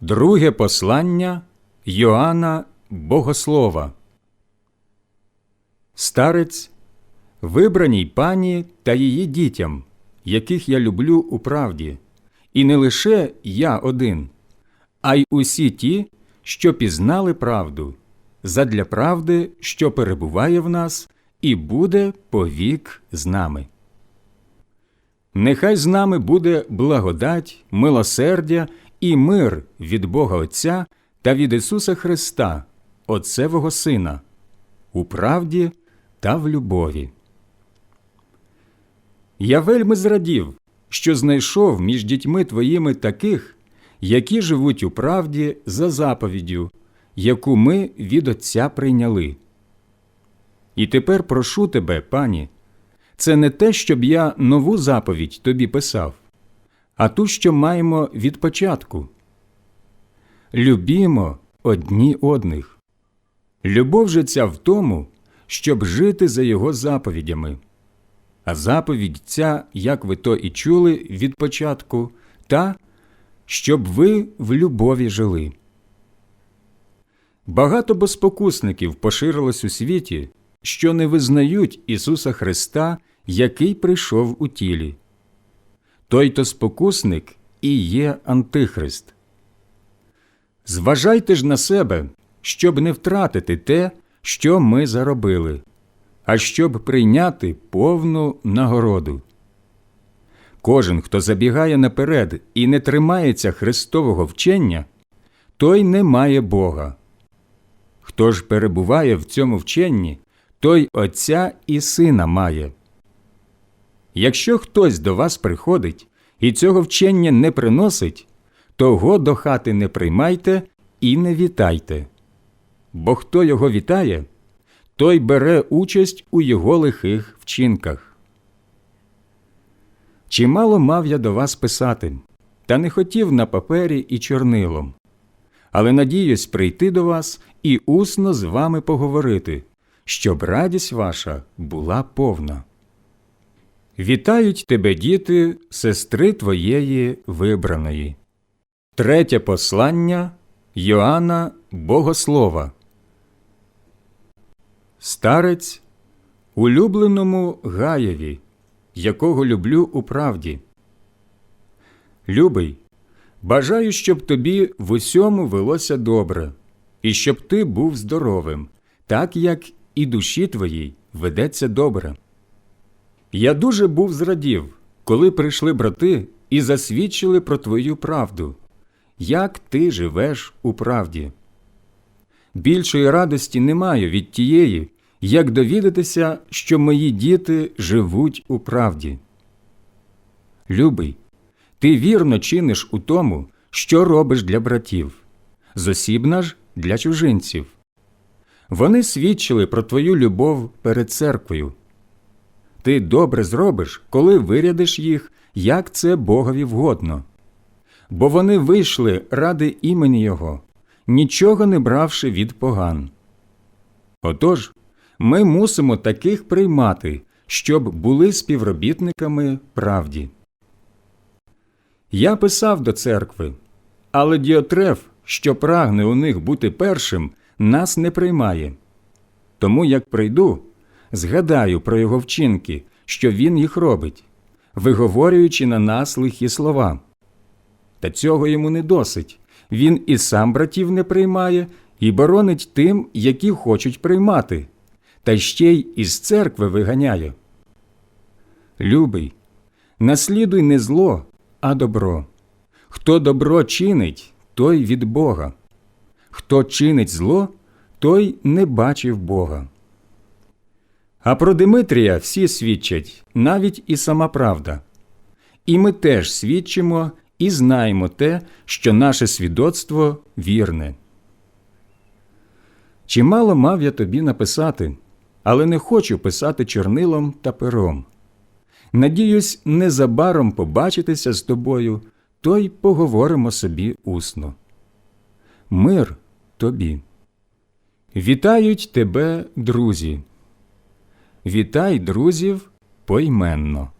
Друге послання Йоанна Богослова. Старець, вибраній пані та її дітям, яких я люблю у правді, і не лише я один, а й усі ті, що пізнали правду, задля правди, що перебуває в нас і буде повік з нами. Нехай з нами буде благодать, милосердя і мир від Бога Отця та від Ісуса Христа, Отцевого Сина, у правді та в любові. Я вельми зрадів, що знайшов між дітьми твоїми таких, які живуть у правді за заповіддю, яку ми від Отця прийняли. І тепер прошу тебе, пані, це не те, щоб я нову заповідь тобі писав, а ту, що маємо від початку. Любімо одні одних. Любов же ця в тому, щоб жити за його заповідями. А заповідь ця, як ви то і чули від початку, та, щоб ви в любові жили. Багато бо спокусників поширилось у світі, що не визнають Ісуса Христа, який прийшов у тілі. Той то спокусник і є Антихрист. Зважайте ж на себе, щоб не втратити те, що ми заробили, а щоб прийняти повну нагороду. Кожен, хто забігає наперед і не тримається Христового вчення, той не має Бога. Хто ж перебуває в цьому вченні, той Отця і Сина має. Якщо хтось до вас приходить і цього вчення не приносить, того до хати не приймайте і не вітайте. Бо хто його вітає, той бере участь у його лихих вчинках. Чимало мав я до вас писати, та не хотів на папері і чорнилом, але надіюсь прийти до вас і усно з вами поговорити, щоб радість ваша була повна. Вітають тебе, діти, сестри твоєї вибраної. Третє послання Йоанна Богослова. Старець улюбленому Гаєві, якого люблю у правді. Любий, бажаю, щоб тобі в усьому велося добре, і щоб ти був здоровим, так як і душі твоїй ведеться добре. Я дуже був зрадів, коли прийшли брати і засвідчили про твою правду, як ти живеш у правді. Більшої радості не маю від тієї, як довідатися, що мої діти живуть у правді. Любий, ти вірно чиниш у тому, що робиш для братів, зосібна ж для чужинців. Вони свідчили про твою любов перед церквою. Ти добре зробиш, коли вирядиш їх, як це Богові вгодно. Бо вони вийшли ради імені Його, нічого не бравши від поган. Отож, ми мусимо таких приймати, щоб були співробітниками правді. Я писав до церкви, але Діотреф, що прагне у них бути першим, нас не приймає. Тому як прийду, згадаю про його вчинки, що він їх робить, виговорюючи на нас лихі слова. Та цього йому не досить. Він і сам братів не приймає, і боронить тим, які хочуть приймати, та ще й із церкви виганяє. Любий, наслідуй не зло, а добро. Хто добро чинить, той від Бога. Хто чинить зло, той не бачив Бога. А про Димитрія всі свідчать, навіть і сама правда. І ми теж свідчимо і знаємо те, що наше свідоцтво вірне. Чимало мав я тобі написати, але не хочу писати чорнилом та пером. Надіюсь, незабаром побачитися з тобою, то й поговоримо собі усно. Мир тобі. Вітають тебе, друзі. Вітай друзів поіменно.